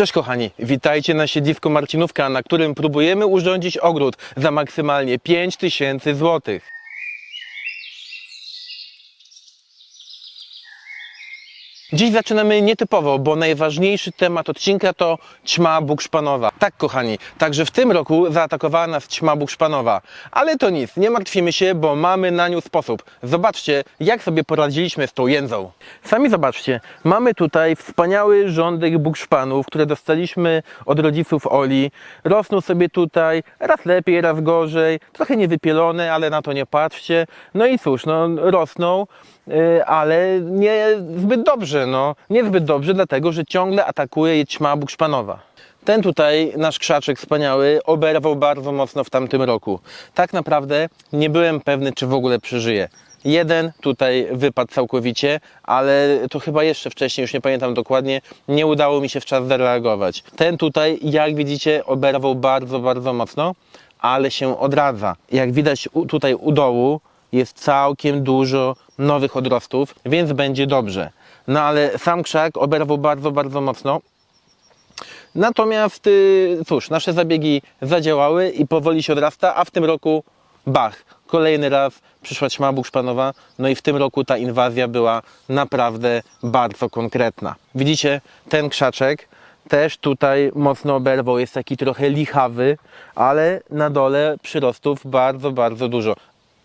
Cześć kochani, witajcie na siedlisku Marcinówka, na którym próbujemy urządzić ogród za maksymalnie 5000 złotych. Dziś zaczynamy nietypowo, bo najważniejszy temat odcinka to ćma bukszpanowa. Tak, kochani, także w tym roku zaatakowała nas ćma bukszpanowa. Ale to nic, nie martwimy się, bo mamy na nią sposób. Zobaczcie, jak sobie poradziliśmy z tą jędzą. Sami zobaczcie, mamy tutaj wspaniały rządek bukszpanów, które dostaliśmy od rodziców Oli. Rosną sobie tutaj, raz lepiej, raz gorzej, trochę niewypielone, ale na to nie patrzcie. No i cóż, no rosną. Y, ale nie zbyt dobrze, no. Nie zbyt dobrze, dlatego że ciągle atakuje je ćma bukszpanowa. Ten tutaj, nasz krzaczek wspaniały, oberwał bardzo mocno w tamtym roku. Tak naprawdę nie byłem pewny, czy w ogóle przeżyje. Jeden tutaj wypadł całkowicie, ale to chyba jeszcze wcześniej, już nie pamiętam dokładnie, nie udało mi się w czas zareagować. Ten tutaj, jak widzicie, oberwał bardzo, bardzo mocno, ale się odradza. Jak widać tutaj u dołu, jest całkiem dużo nowych odrostów, więc będzie dobrze. No ale sam krzak oberwał bardzo, bardzo mocno. Natomiast y, cóż, nasze zabiegi zadziałały i powoli się odrasta, a w tym roku bach, kolejny raz przyszła ćma bukszpanowa, no i w tym roku ta inwazja była naprawdę bardzo konkretna. Widzicie, ten krzaczek też tutaj mocno oberwał, jest taki trochę lichawy, ale na dole przyrostów bardzo, bardzo dużo.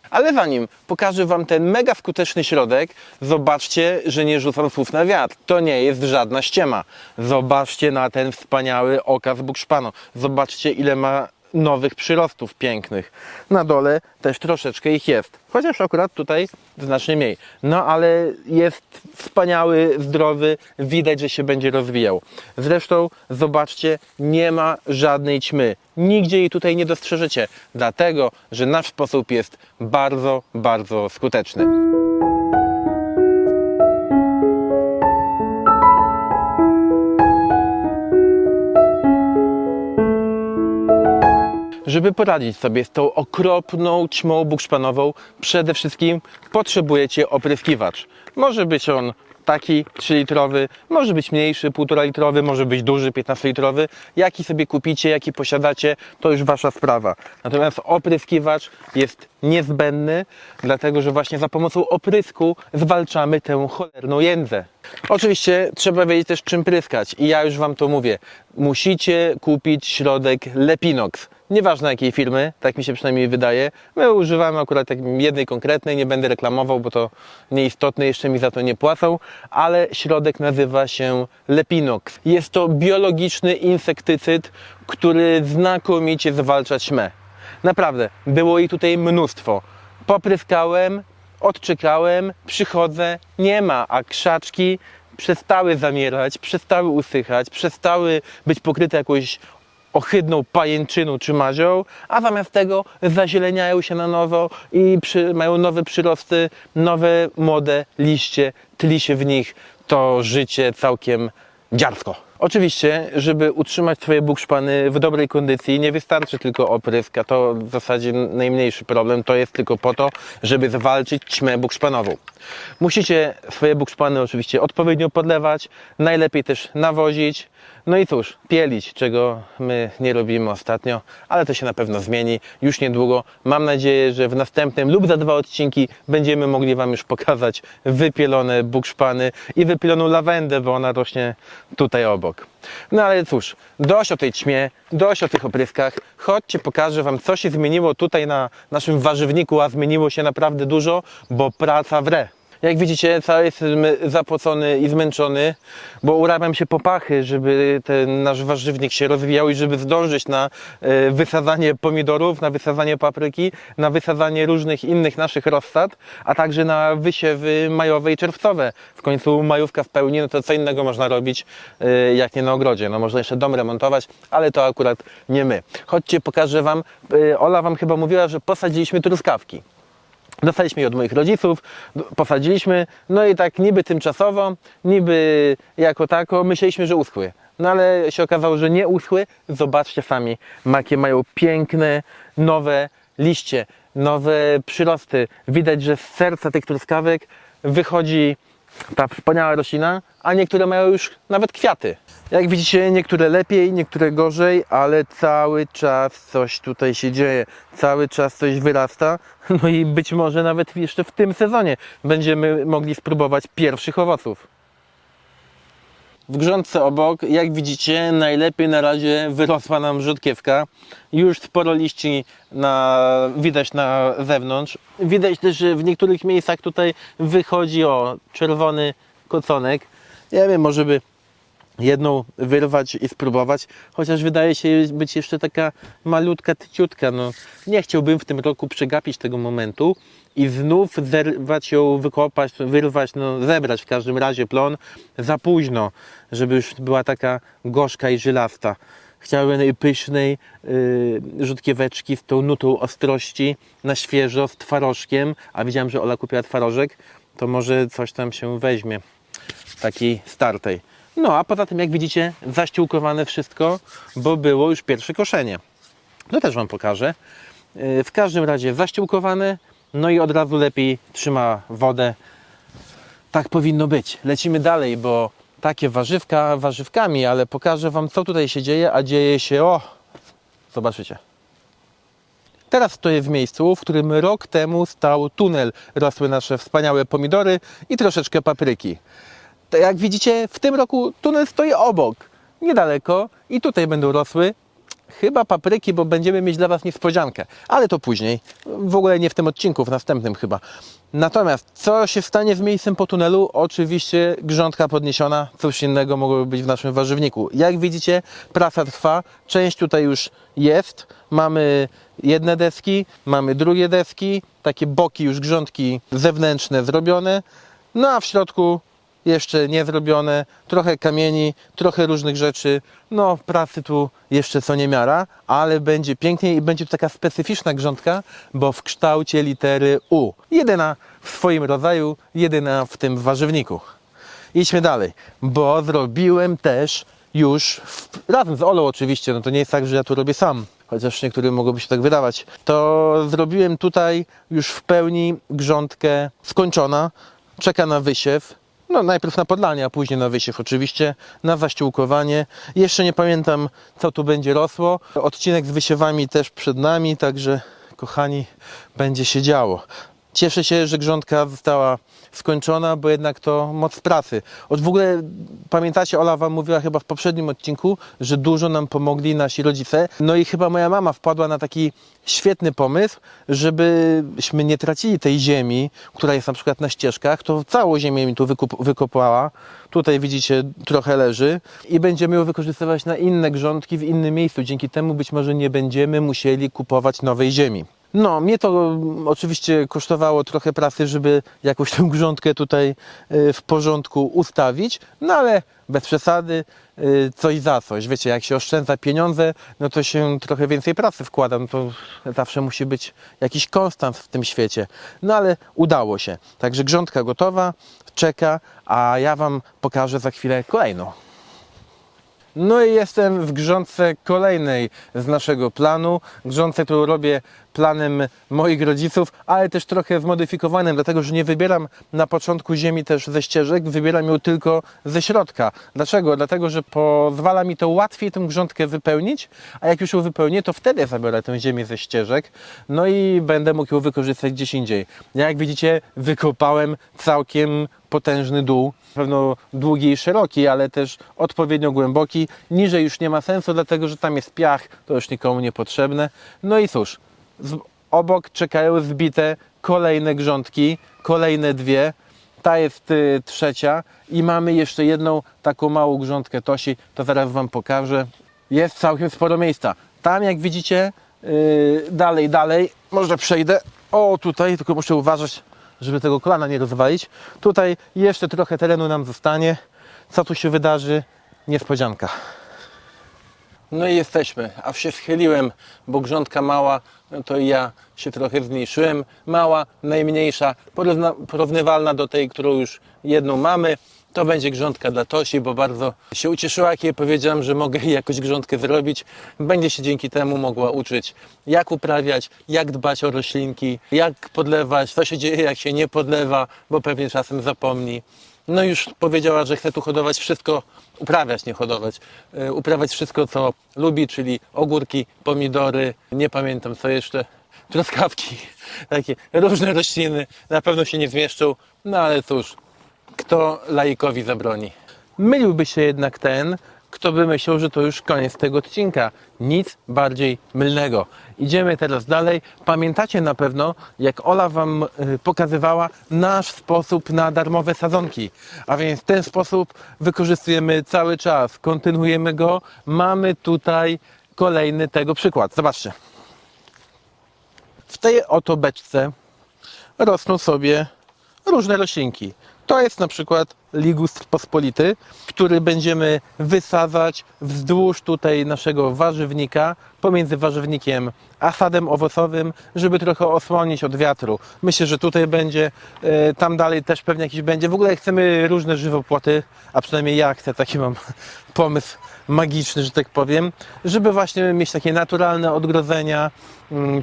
Ale zanim pokażę Wam ten mega skuteczny środek, zobaczcie, że nie rzucam słów na wiatr. To nie jest żadna ściema. Zobaczcie na ten wspaniały okaz bukszpano. Zobaczcie, ile ma nowych przyrostów pięknych. Na dole też troszeczkę ich jest. Chociaż akurat tutaj znacznie mniej. No ale jest wspaniały, zdrowy, widać, że się będzie rozwijał. Zresztą zobaczcie, nie ma żadnej ćmy. Nigdzie jej tutaj nie dostrzeżecie, dlatego że nasz sposób jest bardzo, bardzo skuteczny. Żeby poradzić sobie z tą okropną ćmą bukszpanową, przede wszystkim potrzebujecie opryskiwacz. Może być on taki 3-litrowy, może być mniejszy, 1,5 litrowy, może być duży, 15-litrowy. Jaki sobie kupicie, jaki posiadacie, to już Wasza sprawa. Natomiast opryskiwacz jest niezbędny, dlatego że właśnie za pomocą oprysku zwalczamy tę cholerną jędzę. Oczywiście trzeba wiedzieć też czym pryskać i ja już Wam to mówię. Musicie kupić środek Lepinox. Nieważne jakiej firmy, tak mi się przynajmniej wydaje. My używamy akurat tak jednej konkretnej, nie będę reklamował, bo to nieistotne, jeszcze mi za to nie płacą, ale środek nazywa się Lepinox. Jest to biologiczny insektycyd, który znakomicie zwalcza ćmę. Naprawdę, było jej tutaj mnóstwo. Popryskałem, odczekałem, przychodzę, nie ma, a krzaczki przestały zamierać, przestały usychać, przestały być pokryte jakąś ohydną pajęczyną czy mazią, a zamiast tego zazieleniają się na nowo i przy, mają nowe przyrosty, nowe młode liście, tli się w nich to życie całkiem dziarsko. Oczywiście, żeby utrzymać swoje bukszpany w dobrej kondycji, nie wystarczy tylko oprysk, a to w zasadzie najmniejszy problem. To jest tylko po to, żeby zwalczyć ćmę bukszpanową. Musicie swoje bukszpany oczywiście odpowiednio podlewać, najlepiej też nawozić. No i cóż, pielić, czego my nie robimy ostatnio, ale to się na pewno zmieni już niedługo. Mam nadzieję, że w następnym lub za dwa odcinki będziemy mogli Wam już pokazać wypielone bukszpany i wypieloną lawendę, bo ona rośnie tutaj obok. No ale cóż, dość o tej ćmie, dość o tych opryskach. Chodźcie, pokażę Wam, co się zmieniło tutaj na naszym warzywniku, a zmieniło się naprawdę dużo, bo praca wre. Jak widzicie, cały jestem zapocony i zmęczony, bo urabiam się po pachy, żeby ten nasz warzywnik się rozwijał i żeby zdążyć na e, wysadzanie pomidorów, na wysadzanie papryki, na wysadzanie różnych innych naszych rozsad, a także na wysiewy majowe i czerwcowe. W końcu majówka w pełni, no to co innego można robić, e, jak nie na ogrodzie. No można jeszcze dom remontować, ale to akurat nie my. Chodźcie, pokażę Wam. E, Ola Wam chyba mówiła, że posadziliśmy truskawki. Dostaliśmy je od moich rodziców, posadziliśmy, no i tak niby tymczasowo, niby jako tako, myśleliśmy, że uschły. No ale się okazało, że nie uschły. Zobaczcie sami, makie mają piękne, nowe liście, nowe przyrosty. Widać, że z serca tych truskawek wychodzi ta wspaniała roślina, a niektóre mają już nawet kwiaty. Jak widzicie, niektóre lepiej, niektóre gorzej, ale cały czas coś tutaj się dzieje. Cały czas coś wyrasta. No i być może nawet jeszcze w tym sezonie będziemy mogli spróbować pierwszych owoców. W grządce obok, jak widzicie, najlepiej na razie wyrosła nam rzodkiewka. Już sporo liści na, widać na zewnątrz. Widać też, że w niektórych miejscach tutaj wychodzi o czerwony koconek. Nie wiem, może by jedną wyrwać i spróbować, chociaż wydaje się być jeszcze taka malutka, tyciutka. No, nie chciałbym w tym roku przegapić tego momentu i znów zerwać ją, wykopać, wyrwać, no, zebrać w każdym razie plon za późno, żeby już była taka gorzka i żylasta. Chciałem pysznej yy, rzutkieweczki z tą nutą ostrości na świeżo, z twarożkiem, a widziałem, że Ola kupiła twarożek, to może coś tam się weźmie takiej startej. No a poza tym, jak widzicie, zaściółkowane wszystko, bo było już pierwsze koszenie. To też Wam pokażę. Yy, W każdym razie zaściółkowane, no i od razu lepiej trzyma wodę. Tak powinno być. Lecimy dalej, bo takie warzywka warzywkami, ale pokażę Wam, co tutaj się dzieje, a dzieje się, o, zobaczycie. Teraz stoję w miejscu, w którym rok temu stał tunel. Rosły nasze wspaniałe pomidory i troszeczkę papryki. Jak widzicie, w tym roku tunel stoi obok, niedaleko i tutaj będą rosły chyba papryki, bo będziemy mieć dla Was niespodziankę, ale to później. W ogóle nie w tym odcinku, w następnym chyba. Natomiast co się stanie z miejscem po tunelu? Oczywiście grządka podniesiona, coś innego mogłoby być w naszym warzywniku. Jak widzicie, praca trwa, część tutaj już jest. Mamy jedne deski, mamy drugie deski, takie boki już grządki zewnętrzne zrobione. No a w środku jeszcze nie zrobione, trochę kamieni, trochę różnych rzeczy. No, pracy tu jeszcze co niemiara, ale będzie pięknie i będzie to taka specyficzna grządka, bo w kształcie litery U. Jedyna w swoim rodzaju, jedyna w tym warzywniku. Idźmy dalej, bo zrobiłem też już, w, razem z Olą oczywiście, no to nie jest tak, że ja to robię sam, chociaż niektórym mogłoby się tak wydawać, to zrobiłem tutaj już w pełni grządkę skończona, czeka na wysiew, no najpierw na podlanie, a później na wysiew oczywiście, na zaściółkowanie. Jeszcze nie pamiętam co tu będzie rosło. Odcinek z wysiewami też przed nami, także kochani, będzie się działo. Cieszę się, że grządka została skończona, bo jednak to moc pracy. Od w ogóle pamiętacie, Ola Wam mówiła chyba w poprzednim odcinku, że dużo nam pomogli nasi rodzice. No i chyba moja mama wpadła na taki świetny pomysł, żebyśmy nie tracili tej ziemi, która jest na przykład na ścieżkach, to całą ziemię mi tu wykup, wykopała. Tutaj widzicie, trochę leży i będziemy ją wykorzystywać na inne grządki w innym miejscu. Dzięki temu być może nie będziemy musieli kupować nowej ziemi. No, mnie to mm, oczywiście kosztowało trochę pracy, żeby jakąś tę grządkę tutaj y, w porządku ustawić, no ale bez przesady, y, coś za coś. Wiecie, jak się oszczędza pieniądze, no to się trochę więcej pracy wkłada, to zawsze musi być jakiś konstans w tym świecie. No ale udało się. Także grządka gotowa, czeka, a ja Wam pokażę za chwilę kolejną. No i jestem w grządce kolejnej z naszego planu. Grządce, którą robię planem moich rodziców, ale też trochę zmodyfikowanym, dlatego że nie wybieram na początku ziemi też ze ścieżek, wybieram ją tylko ze środka. Dlaczego? Dlatego, że pozwala mi to łatwiej tę grządkę wypełnić, a jak już ją wypełnię, to wtedy zabiorę tę ziemię ze ścieżek, no i będę mógł ją wykorzystać gdzieś indziej. Jak widzicie, wykopałem całkiem potężny dół, pewno długi i szeroki, ale też odpowiednio głęboki. Niżej już nie ma sensu, dlatego że tam jest piach, to już nikomu niepotrzebne. No i cóż, obok czekają zbite kolejne grządki, kolejne dwie. Ta jest y, trzecia i mamy jeszcze jedną taką małą grządkę tosi, to zaraz Wam pokażę. Jest całkiem sporo miejsca. Tam jak widzicie, y, dalej, dalej, może przejdę. O, tutaj, tylko muszę uważać, żeby tego kolana nie rozwalić. Tutaj jeszcze trochę terenu nam zostanie. Co tu się wydarzy? Niespodzianka. No i jesteśmy, a się schyliłem, bo grządka mała, no to i ja się trochę zmniejszyłem. Mała, najmniejsza, porówna, porównywalna do tej, którą już jedną mamy. To będzie grządka dla Tosi, bo bardzo się ucieszyła, jak jej powiedziałem, że mogę jej jakoś grządkę zrobić. Będzie się dzięki temu mogła uczyć, jak uprawiać, jak dbać o roślinki, jak podlewać, co się dzieje, jak się nie podlewa, bo pewnie czasem zapomni. No już powiedziała, że chce tu hodować wszystko, uprawiać, nie hodować, e, uprawiać wszystko, co lubi, czyli ogórki, pomidory, nie pamiętam co jeszcze, truskawki, takie różne rośliny, na pewno się nie zmieszczą, no ale cóż, kto laikowi zabroni. Myliłby się jednak ten, kto by myślał, że to już koniec tego odcinka. Nic bardziej mylnego. Idziemy teraz dalej. Pamiętacie na pewno, jak Ola Wam y, pokazywała nasz sposób na darmowe sadzonki. A więc ten sposób wykorzystujemy cały czas, kontynuujemy go. Mamy tutaj kolejny tego przykład. Zobaczcie. W tej oto beczce rosną sobie różne roślinki. To jest na przykład ligustr pospolity, który będziemy wysadzać wzdłuż tutaj naszego warzywnika, pomiędzy warzywnikiem a sadem owocowym, żeby trochę osłonić od wiatru. Myślę, że tutaj będzie, e, tam dalej też pewnie jakiś będzie. W ogóle chcemy różne żywopłoty, a przynajmniej ja chcę, taki mam pomysł magiczny, że tak powiem, żeby właśnie mieć takie naturalne odgrodzenia,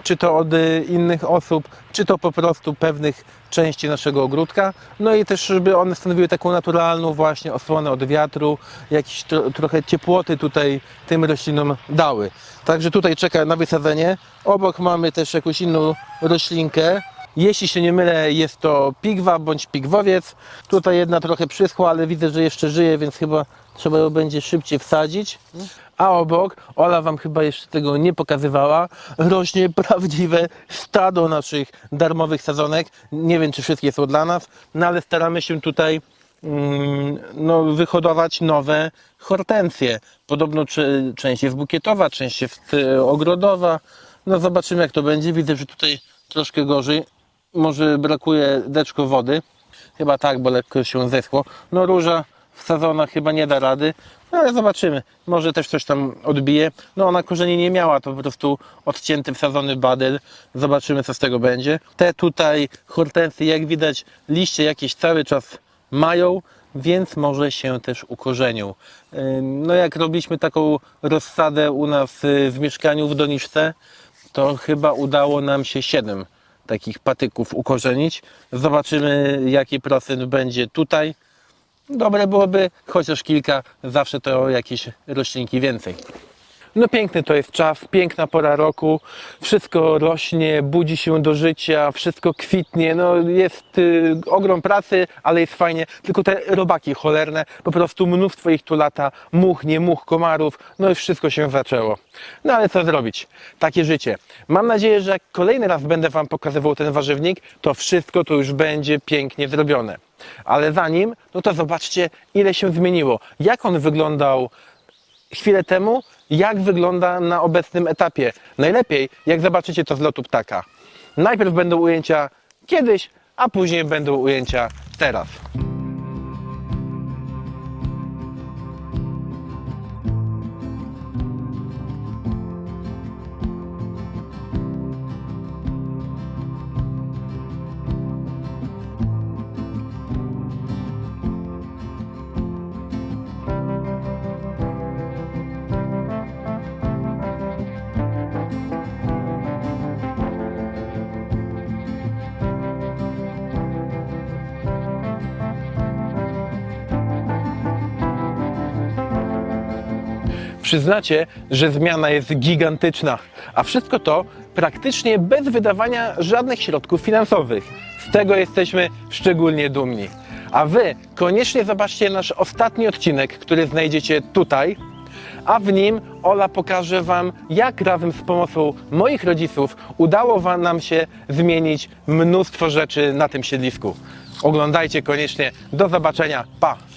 czy to od y, innych osób, czy to po prostu pewnych części naszego ogródka. No i też, żeby one stanowiły taką naturalną właśnie osłonę od wiatru, jakiś tro, trochę ciepłoty tutaj tym roślinom dały. Także tutaj czeka na wysadzenie. Obok mamy też jakąś inną roślinkę. Jeśli się nie mylę, jest to pigwa bądź pigwowiec. Tutaj jedna trochę przyschła, ale widzę, że jeszcze żyje, więc chyba trzeba ją będzie szybciej wsadzić. A obok, Ola Wam chyba jeszcze tego nie pokazywała, rośnie prawdziwe stado naszych darmowych sadzonek. Nie wiem, czy wszystkie są dla nas, no ale staramy się tutaj mm, no, wyhodować nowe hortensje. Podobno czy, część jest bukietowa, część jest e, ogrodowa. No zobaczymy jak to będzie. Widzę, że tutaj troszkę gorzej. Może brakuje deczko wody. Chyba tak, bo lekko się zeschło. No róża wsadzona chyba nie da rady. No ale zobaczymy. Może też coś tam odbije. No ona korzeni nie miała, to po prostu odcięty, wsadzony badyl. Zobaczymy co z tego będzie. Te tutaj hortensy, jak widać, liście jakieś cały czas mają, więc może się też ukorzenią. No jak robiliśmy taką rozsadę u nas y, w mieszkaniu w doniczce, to chyba udało nam się 7 takich patyków ukorzenić. Zobaczymy jaki procent będzie tutaj. Dobre byłoby chociaż kilka, zawsze to jakieś roślinki więcej. No piękny to jest czas, piękna pora roku, wszystko rośnie, budzi się do życia, wszystko kwitnie, no jest y, ogrom pracy, ale jest fajnie, tylko te robaki cholerne, po prostu mnóstwo ich tu lata, much, nie much, komarów, no i wszystko się zaczęło. No ale co zrobić? Takie życie. Mam nadzieję, że jak kolejny raz będę Wam pokazywał ten warzywnik, to wszystko to już będzie pięknie zrobione. Ale zanim, no to zobaczcie, ile się zmieniło. Jak on wyglądał chwilę temu, jak wygląda na obecnym etapie. Najlepiej, jak zobaczycie to z lotu ptaka. Najpierw będą ujęcia kiedyś, a później będą ujęcia teraz. Przyznacie, że zmiana jest gigantyczna, a wszystko to praktycznie bez wydawania żadnych środków finansowych. Z tego jesteśmy szczególnie dumni. A Wy koniecznie zobaczcie nasz ostatni odcinek, który znajdziecie tutaj, a w nim Ola pokaże Wam, jak razem z pomocą moich rodziców udało wam nam się zmienić mnóstwo rzeczy na tym siedlisku. Oglądajcie koniecznie. Do zobaczenia. Pa!